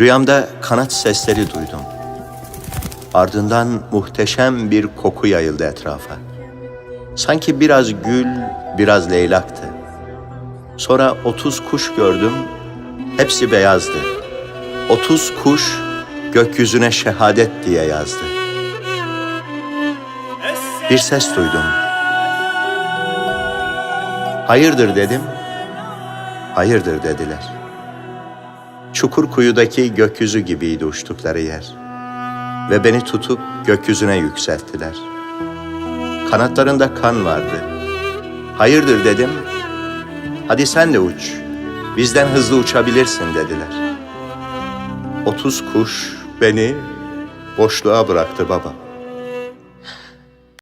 Rüyamda kanat sesleri duydum. Ardından muhteşem bir koku yayıldı etrafa. Sanki biraz gül, biraz leylaktı. Sonra otuz kuş gördüm, hepsi beyazdı. Otuz kuş gökyüzüne şehadet diye yazdı. Bir ses duydum. Hayırdır dedim. Hayırdır dediler. Çukur kuyudaki gökyüzü gibiydi uçtukları yer. Ve beni tutup gökyüzüne yükselttiler. Kanatlarında kan vardı. Hayırdır dedim. Hadi sen de uç. Bizden hızlı uçabilirsin dediler. Otuz kuş beni boşluğa bıraktı baba.